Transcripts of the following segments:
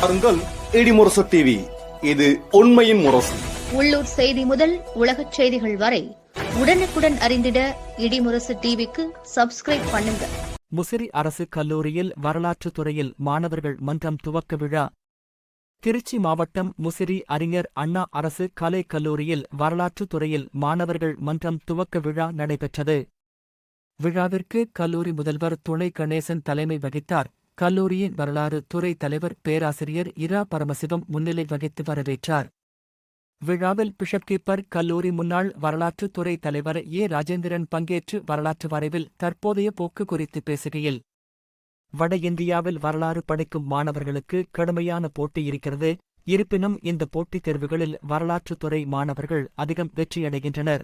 பாருங்கள் இடிமுரசு டிவி இது உண்மையின் முரசு. உள்ளூர் செய்தி முதல் உலகச் செய்திகள் வரை உடனுக்குடன் அறிந்திட இடிமுரசு டிவிக்கு சப்ஸ்கிரைப் பண்ணுங்க. முசிறி அரசு கல்லூரியில் வரலாற்றுத் துறையில் மாணவர்கள் மன்றம் துவக்க விழா. திருச்சி மாவட்டம் முசிறி அறிஞர் அண்ணா அரசு கலை கல்லூரியில் வரலாற்றுத் துறையில் மாணவர்கள் மன்றம் துவக்க விழா நடைபெற்றது. விழாவிற்கு கல்லூரி முதல்வர் துணை கணேசன் தலைமை வகித்தார். கல்லூரியின் வரலாறு துறை தலைவர் பேராசிரியர் இரா பரமசிவம் முன்னிலை வகித்து வரவேற்றார். விழாவில் பிஷப் கீப்பர் கல்லூரி முன்னாள் வரலாற்றுத் துறை தலைவர் ஏ. ராஜேந்திரன் பங்கேற்று வரலாற்று வரைவில் தற்போதைய போக்கு குறித்து பேசுகையில் வட இந்தியாவில் வரலாறு படிக்கும் மாணவர்களுக்கு கடுமையான போட்டி இருக்கிறது. இருப்பினும் இந்த போட்டித் தேர்வுகளில் வரலாற்றுத் துறை மாணவர்கள் அதிகம் வெற்றியடைகின்றனர்.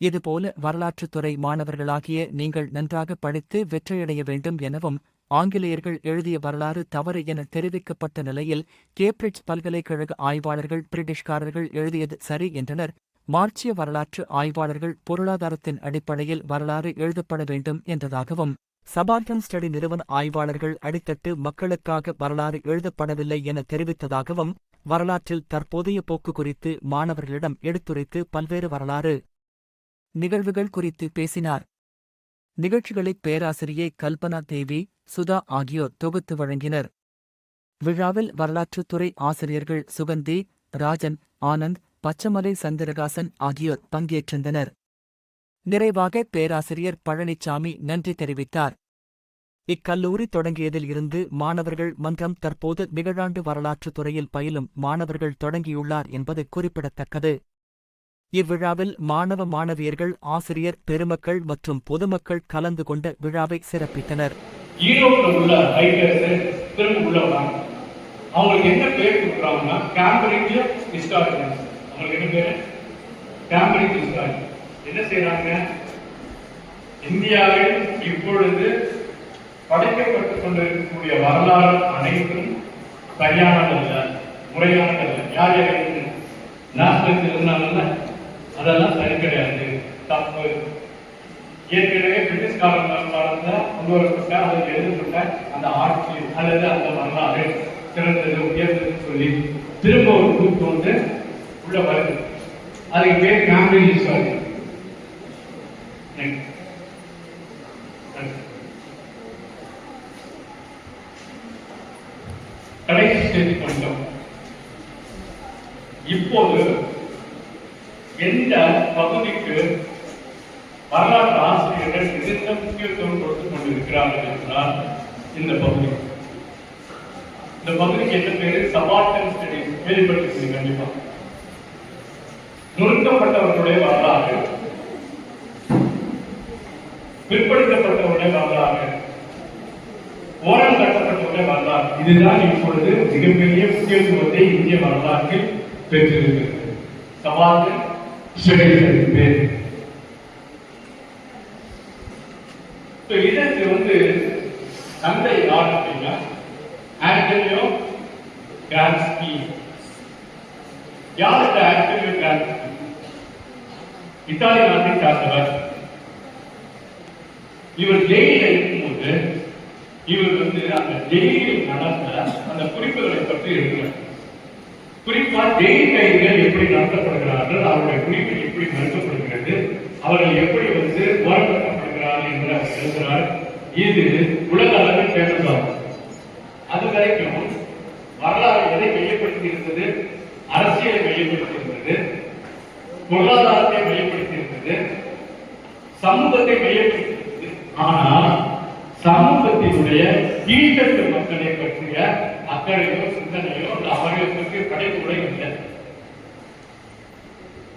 இதுபோல வரலாற்றுத் துறை மாணவர்களாகிய நீங்கள் நன்றாக படித்து வெற்றியடைய வேண்டும் எனவும் ஆங்கிலேயர்கள் எழுதிய வரலாறு தவறு என தெரிவிக்கப்பட்ட நிலையில் கேம்பிரிட்ஜ் பல்கலைக்கழக ஆய்வாளர்கள் பிரிட்டிஷ்காரர்கள் எழுதியது சரி என்றனர். மார்க்சிய வரலாற்று ஆய்வாளர்கள் பொருளாதாரத்தின் அடிப்படையில் வரலாறு எழுதப்பட வேண்டும் என்றதாகவும் சபார்டன் ஸ்டடி நிறுவன ஆய்வாளர்கள் அடித்தட்டு மக்களுக்காக வரலாறு எழுதப்படவில்லை என தெரிவித்ததாகவும் வரலாற்றில் தற்போதைய போக்கு குறித்து மாணவர்களிடம் எடுத்துரைத்து பல்வேறு வரலாறு நிகழ்வுகள் குறித்து பேசினார். நிகழ்ச்சிகளை பேராசிரியை கல்பனா தேவி சுதா ஆகியோர் தொகுத்து வழங்கினர். விழாவில் வரலாற்றுத்துறை ஆசிரியர்கள் சுகந்தி ராஜன் ஆனந்த் பச்சமலை சந்திரகாசன் ஆகியோர் பங்கேற்றிருந்தனர். நிறைவாக பேராசிரியர் பழனிச்சாமி நன்றி தெரிவித்தார். இக்கல்லூரி தொடங்கியதில் இருந்து மாணவர்கள் மன்றம் தற்போது நிகழாண்டு வரலாற்றுத் துறையில் பயிலும் மாணவர்கள் தொடங்கியுள்ளார் என்பது குறிப்பிடத்தக்கது. இவ்விழாவில் மாணவ மாணவியர்கள் ஆசிரியர் பெருமக்கள் மற்றும் பொதுமக்கள் கலந்து கொண்ட விழாவை சிறப்பித்தனர். ஈரோட்டில் உள்ள ரைட்டர்ஸ் திரும்ப உள்ள வராங்க அவங்களுக்கு என்ன பேர் கொடுக்குறாங்கன்னா கேம்பிரிட்ஜ் ஹிஸ்டாரியன்ஸ் அவங்களுக்கு என்ன பேர்? கேம்பிரிட்ஜ் ஹிஸ்டாரியன் என்ன செய்யறாங்க இந்தியாவில் இப்பொழுது படைக்கப்பட்டுக் கொண்டிருக்கக்கூடிய வரலாறு அனைத்தும் சரியானதல்ல முறையானதல்ல யார் யார் நேஷனலிஸ்ட் இருந்தாங்கன்னா அதெல்லாம் சரி கிடையாது. தப்பு. ஏற்கனவே பிரிட்டிஷ்காரங்க காலத்துல கொண்டு வரப்பட்ட அதில் எழுதப்பட்ட அந்த ஆட்சி அல்லது அந்த வரலாறு சிறந்தது உயர்ந்ததுன்னு சொல்லி திரும்ப ஒரு குரூப் வந்து உள்ள வருது. அதுக்கு பேர் ஃபேமிலி ஹிஸ்டாரி கடைசி ஸ்டேஜ் பண்ணிட்டோம் இப்போது எந்த பகுதிக்கு வரலாற்று ஆசிரியர்கள் மிகுந்த முக்கியத்துவம் கொடுத்துக் கொண்டிருக்கிறார்கள் என்றால் இந்த பகுதி. இந்த பகுதிக்கு என்ன பேரு சபார்டன் ஸ்டடிஸ் கேள்விப்பட்டிருக்கீங்க கண்டிப்பா. நுணுக்கப்பட்டவர்களுடைய வரலாறு பிற்படுத்தப்பட்டவருடைய வரலாறு ஓரம் கட்டப்பட்டவருடைய வரலாறு இதுதான் இப்பொழுது மிகப்பெரிய முக்கியத்துவத்தை இந்திய வரலாற்றில் பெற்றிருக்கிறது. சவால்கள் பேர் So, இதற்கு வந்து தந்தை யார் அப்படின்னா ஆண்டனியோ கிரான்ஸ்கி. யார் இந்த ஆண்டனியோ கிரான்ஸ்கி? இத்தாலி நாட்டை சார்ந்தவர் இவர் ஜெயில இருக்கும்போது இவர் வந்து அந்த ஜெயிலில் நடந்த அந்த குறிப்புகளை பற்றி எழுதுகிறார். குறிப்பா ஜெயில் கைதிகள் எப்படி நடத்தப்படுகிறார்கள் அவருடைய குறிப்பு எப்படி நடத்தப்படுகிறது அவர்கள் எப்படி வந்து போராட்டப்படுகிறார்கள் என்று அவர் எழுதுகிறார். இது உலக அளவில் அது வரைக்கும் வரலாறு எதை மையப்படுத்தி இருந்தது அரசியலை மையப்படுத்தி இருந்தது பொருளாதாரத்தை மையப்படுத்தி இருந்தது சமூகத்தை மையப்படுத்தி இருந்தது ஆனால் சமூகத்தினுடைய கீழ்த்தட்டு மக்களை பற்றிய அக்கறையோ சிந்தனையோ அல்ல அவர்களுக்கு படைப்புகளோ இல்லை.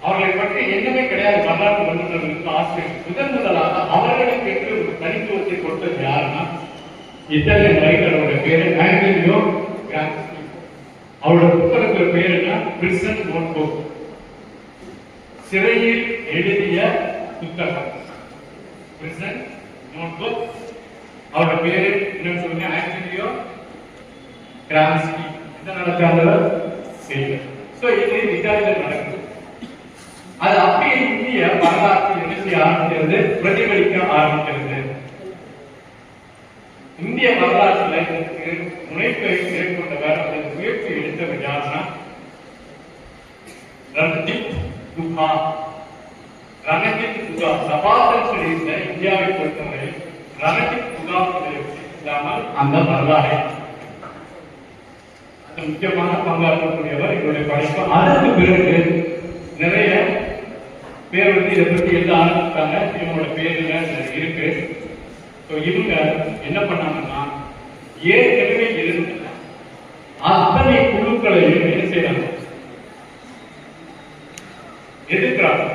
அவர்களை பற்றி என்னமே கிடையாது. வரலாற்று வல்லுநர்களுக்கு ஆசிரியர். முதன் முதலாக அவர்களுக்கு என்று ஒரு தனித்துவத்தை கொடுத்தது யாருன்னா இத்தகைய ரைட்டரோட பேரு ஆங்கிலியோ அவரோட புத்தகத்தோட பேர் என்ன பிரிசன் நோட்புக் சிறையில் எழுதிய புத்தகம். பிரிசன் நோட்புக் அவரோட பேரு என்னன்னு சொல்லுங்க ஆங்கிலியோ கிரான்ஸ்கி. என்ன நடக்காதவர் செய்யல சோ இது இத்தாலியில் நடக்குது. அது அப்படியே இந்திய வரலாற்று என்ன செய்ய ஆரம்பிக்கிறது? பிரதிபலிக்க ஆரம்பிக்கிறது. இந்திய வரலாற்றுல இதற்கு முனைப்பை மேற்கொண்டவர் அல்லது முயற்சி எடுத்தவர் யாருன்னா ரணஜித் துகா ரணதீப் இருந்த இந்தியாவை பொறுத்தவரை ரணஜித் துகா இல்லாமல் அந்த வரலாறு முக்கியமான பங்காற்றக்கூடியவர் இவருடைய படைப்பு. அதற்கு பிறகு நிறைய பேர் வந்து இதை பற்றி எழுத ஆரம்பித்தாங்க இவங்களோட பேர் இருக்கு? ஸோ இவங்க என்ன பண்ணாங்கன்னா ஏற்கனவே இருந்த அத்தனை குழுக்களையும் என்ன செய்யறாங்க எதிர்க்கிறாங்க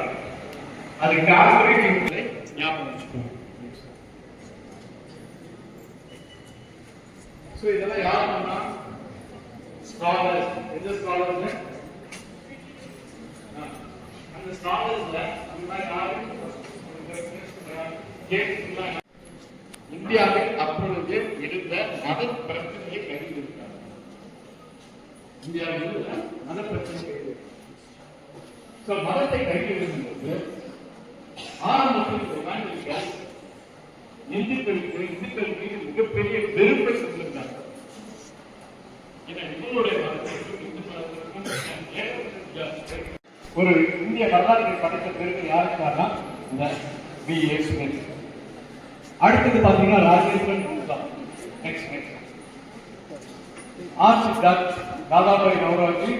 அது கார்பரேட் என்பதை ஞாபகம் வச்சுக்கோங்க ஸோ இதெல்லாம் யார் பண்ணா ஸ்காலர்ஸ் எந்த ஸ்காலர்ஸ் அந்த ஸ்காலர்ஸ்ல நம்ம யாரு இந்தியாவில் அப்பொழுது இருந்த மத பிரச்சனையை கைவிட்டார் இந்தியாவில் மத பிரச்சனை ஸோ மதத்தை கைவிடும்போது ஆரம்பத்தில் இந்துக்களுக்கு இந்துக்கள் மீது மிகப்பெரிய வெறுப்பை கொண்டிருந்தார் ஏன்னா இவங்களுடைய மதத்திற்கும் இந்து மதத்திற்கும் ஒரு இந்திய வரலாற்றை படைத்த பிறகு யாருக்கான இந்த பி ஏ. ஸ்மித் அடுத்தது பாத்தீங்கன்னா Rajeswaran Gupta. Next next R Siddharth Dadabhai Naoroji.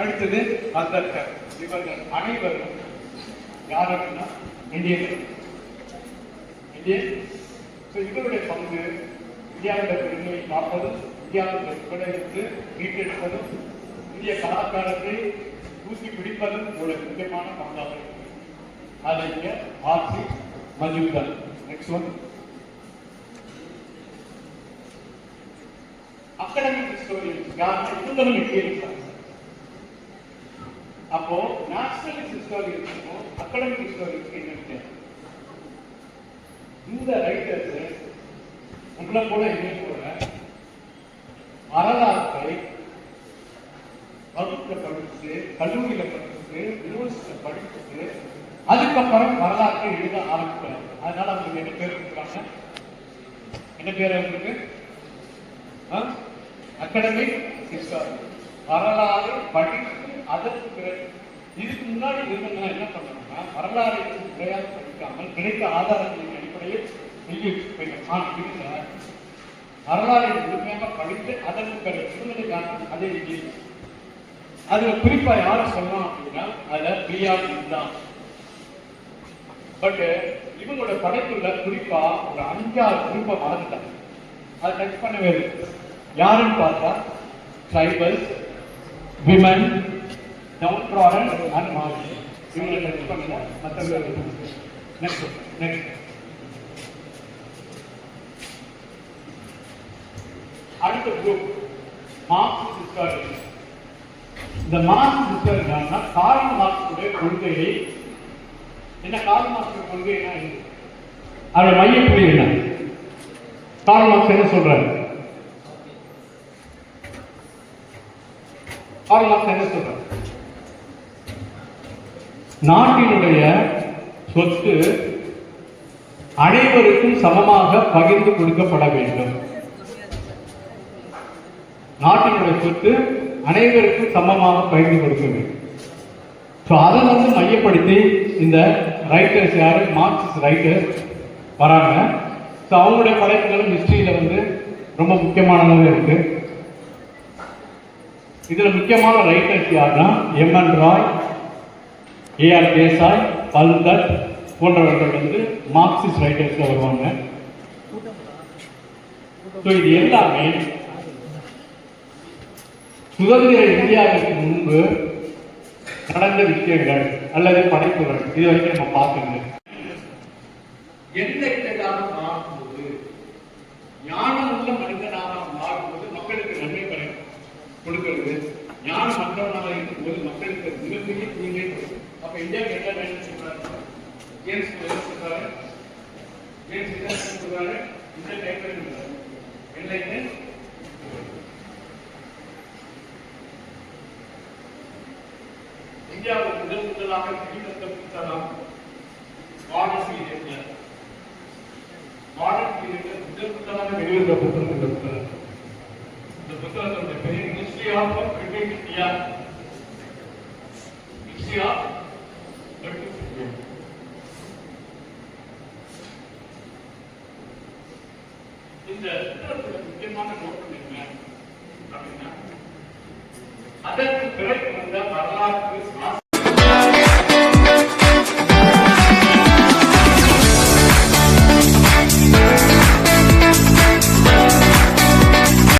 அடுத்தது அம்பேத்கர் இவர்கள் அனைவரும் யார் அப்படின்னா இந்தியன் இந்தியன் ஸோ இவருடைய பங்கு இந்தியாவில் பெருமையை காப்பதும் இந்தியாவுடைய பிழைத்து மீட்டெடுப்பதும் இந்திய கலாச்சாரத்தை ஊசி பிடிப்பதும் ஒரு முக்கியமான பங்காக இருக்கு. அதை இங்கே RC Majumdar next one academic historians யார் இவங்களும் எட்டியிருக்காங்க அப்போ நேஷனல் ஹிஸ்டோரியன்ஸுக்கும் அகடமிக் ஹிஸ்டோரியன்ஸ்க்கு என்ன இந்த ரைட்டர்ஸ் உங்களை போல என்ன போல வரலாற்றை வகுப்பில் படிச்சு கல்லூரியில படிச்சு யூனிவர்சிட்டியில படிச்சுட்டு அதுக்கப்புறம் வரலாற்றை எழுத ஆரம்பிக்கிறாங்க. அதனால அவங்களுக்கு என்ன பேர் கொடுக்குறாங்க? என்ன பேர் அவங்களுக்கு? அகடமிக் ஹிஸ்டாரி வரலாறு படித்து அதற்கு பிறகு. இதுக்கு முன்னாடி இருந்தவங்க என்ன பண்ணணும்னா வரலாறை முறையாக படிக்காமல் கிடைத்த ஆதாரங்களின் அடிப்படையில் எழுதி வச்சுருப்பீங்க ஆ இல்லை வரலாறை முழுமையாக படித்து அதற்கு பிறகு விடுதலை காரணம் அதை எழுதி அதுல குறிப்பா யார சொல்லலாம் அப்படின்னா அதுல பிஆர் தான் பட் இவங்களோட படைப்புல குறிப்பா ஒரு அஞ்சாறு குரூப்பை மறந்துட்டாங்க அதை டச் பண்ணவே இல்லை. யாருன்னு பார்த்தா tribals women downtrodden and march இவங்களை டச் பண்ணல மற்றவங்க நெக்ஸ்ட் நெக்ஸ்ட் அடுத்த குரூப் மார்க்சிஸ்ட் ஹிஸ்டாரியன் இந்த மார்க்ஸ் புத்தகம்னா கார்ல் மார்க்ஸுடைய கொள்கையை என்ன கார்ல் மார்க்ஸ் கொள்கை என்ன இது? அவருடைய மையப்புள்ளி என்ன? கார்ல் மார்க்ஸ் என்ன சொல்றாரு? என்ன சொல்றேன். நாட்டினுடைய சொத்து அனைவருக்கும் சமமாக பகிர்ந்து கொடுக்கப்பட வேண்டும். நாட்டினுடைய சொத்து அனைவருக்கும் சமமாக பகிர்ந்து கொடுக்க வேண்டும். ஸோ அதை வந்து மையப்படுத்தி இந்த ரைட்டர்ஸ் யாரு? மார்க்சிஸ்ட் ரைட்டர்ஸ் வராங்க. ஸோ அவங்களுடைய படைப்புகளும் ஹிஸ்ட்ரியில் வந்து ரொம்ப முக்கியமானதாக இருக்கு. இதில் முக்கியமான ரைட்டர்ஸ் யாருன்னா எம்என் ராய் ஏஆர் தேசாய் பல்தட் போன்றவர்கள் வந்து மார்க்சிஸ்ட் ரைட்டர்ஸில் வருவாங்க. ஸோ இது எல்லாமே சுதந்திர இந்தியாவிற்கு முன்பு நடந்த விஷயங்கள் அல்லது படைப்புகள். இது வரைக்கும் நம்ம பார்க்கணும் எந்த இடத்தாக மாறும்போது ஞானம் உள்ள மனிதனாக மாறும்போது மக்களுக்கு நன்மை கொடுக்கிறது. ஞானம் மற்றவனாக இருக்கும்போது மக்களுக்கு மிகப்பெரிய தீங்கை அப்ப இந்தியாவுக்கு என்ன வேணும் சொல்றாரு? ஜேம்ஸ் சொல்றாரு. ஜேம்ஸ் என்ன சொல்றாரு? இந்த டைம் என்ன இந்தியாவுக்கு முதல் முதலாக கிரீடத்த புத்தகம் மாடர்ன் பீரியட்ல மாடர்ன் பீரியட்ல முதல் முதலாக வெளியிட்ட புத்தகம் இந்த புத்தகம் இந்த புத்தகத்தோட பெயர் history of British India history of British இந்த புத்தகத்துல முக்கியமான நோக்கம் என்ன அப்படின்னா அதற்கு பிறகு வந்த வரலாற்று ஆசிரியர்